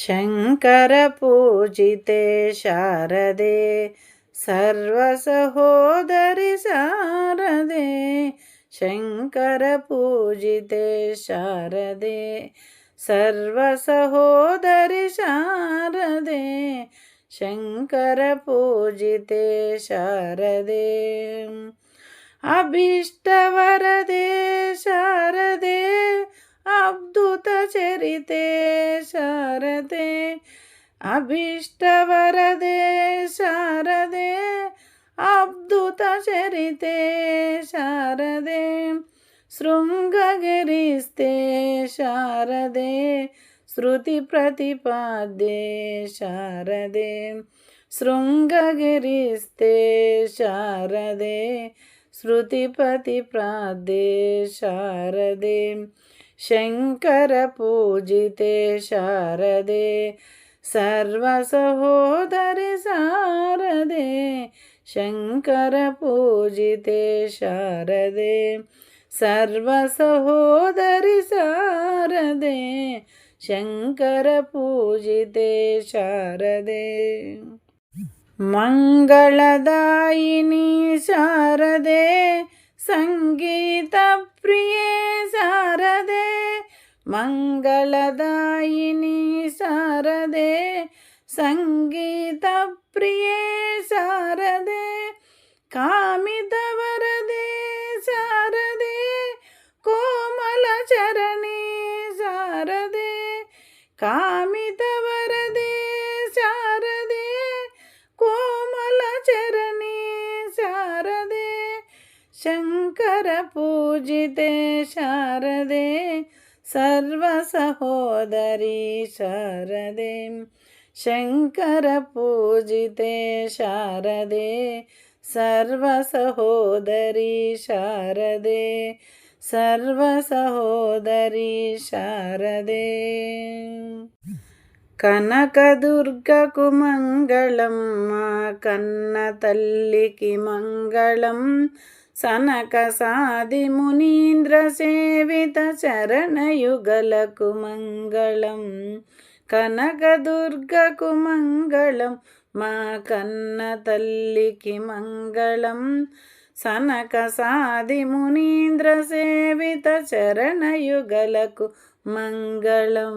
शङ्करपूजिते शारदे सर्वसहोदरि शारदे शङ्करपूजिते शारदे सर्वसहोदरि शारदे शङ्करपूजिते शारदे। अभीष्टवरदे शारदे అద్భుత చరితే శారదే అభీష్టవరదే శారదే అద్భుత చరితే శారదే శృంగగిరిస్తే శారదే శృతి ప్రతిపాద్యే శారదే శృంగగిరిస్తే శారదే శృతిపతి ప్రాదే శారదే. शारदे शृङ्गगिरिस्ते शारदे श्रुतिपतिप्राद्ये शारदे शङ्करपूजिते शारदे सर्वसहोदरि शारदे शङ्करपूजिते शारदे सर्वसहोदरि शारदे शङ्करपूजिते शारदे मङ्गलदायिनी शारदे सङ्गीतप्रिये शारदे மங்களதாயினி சாரதே சங்கீத பிரியே சாரதே காமிதவரதே சாரதே கோமல சரணே சாரதே காமிதவரதே சாரதே கோமல சரணே சாரதே சங்கர பூஜிதே சாரதே सर्वसहोदरी शारदे शङ्करपूजिते शारदे सर्वसहोदरी शारदे सर्वसहोदरी शारदे కనకదుర్గకు మంగళం మా కన్న తల్లికి మంగళం సనక సాది మునీంద్ర సేవిత చరణయుగలకు మంగళం కనకదుర్గకు మంగళం మా కన్న తల్లికి మంగళం. సనక సాది మునీంద్ర సేవిత చరణయుగలకు మంగళం.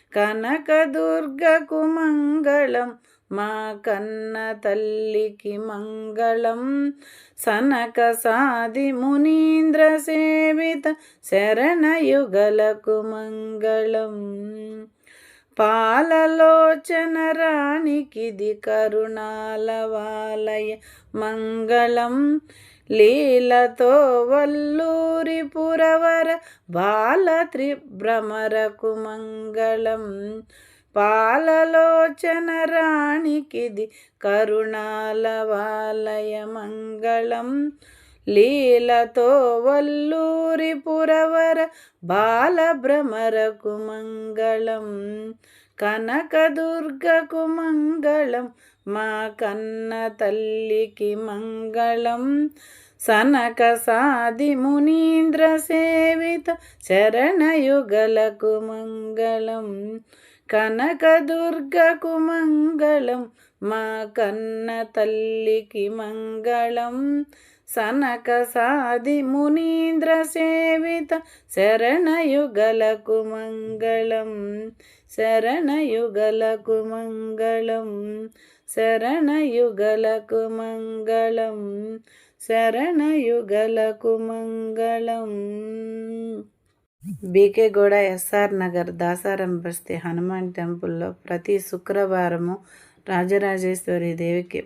కనకదుర్గకు మంగళం మా కన్న తల్లికి మంగళం. సనక సాది మునీంద్ర సేవిత శరణయుగలకు మంగళం. పాలలోచన రాణికిది కరుణాలవాలయ మంగళం. లీలతో వల్లూరి పురవర బాల త్రిభ్రమరకు మంగళం పాలలోచన రాణికిది కరుణాలవాలయ మంగళం. లీలతో వల్లూరి పురవర బాలభ్రమరకు మంగళం కనకదుర్గకు మంగళం మా కన్న తల్లికి మంగళం. సనక సాది మునీంద్ర సేవిత శరణయుగలకు మంగళం. కనకదుర్గకు మంగళం మా కన్న తల్లికి మంగళం. సనక సాది మునీంద్ర సేవిత శరణయుగలకు మంగళం. శరణయుగలకు మంగళం. శరణయుగలకు మంగళం. శరణయుగలకు మంగళం. బీకేగూడ ఎస్ఆర్ నగర్ దాసారం బస్తీ హనుమాన్ టెంపుల్లో ప్రతి శుక్రవారము రాజరాజేశ్వరి దేవికి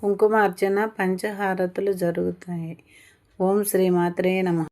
కుంకుమార్చన పంచహారతులు జరుగుతాయి. ఓం శ్రీ మాత్రే నమ.